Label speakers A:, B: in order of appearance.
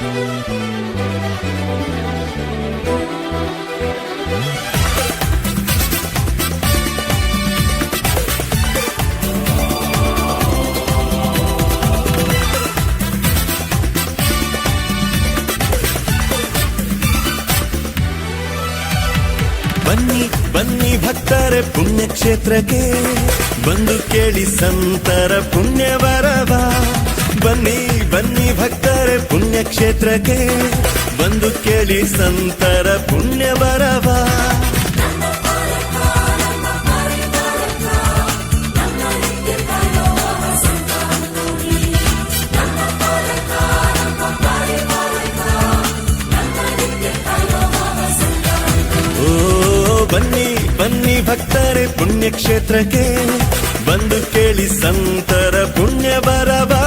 A: ಬನ್ನಿ ಬನ್ನಿ ಪುಣ್ಯಕ್ಷೇತ್ರಕ್ಕೆ. ಬಂದು ಕೇಳಿ ಸಂತರ ಪುಣ್ಯವರವ. ಬನ್ನಿ ಪುಣ್ಯಕ್ಷೇತ್ರಕ್ಕೆ ಬಂದು ಕೇಳಿ ಸಂತರ ಪುಣ್ಯ ಬರವ ಓ, ಬನ್ನಿ ಬನ್ನಿ ಭಕ್ತರೆ, ಪುಣ್ಯಕ್ಷೇತ್ರಕ್ಕೆ ಬಂದು ಕೇಳಿ ಸಂತರ ಪುಣ್ಯ ಬರವಾ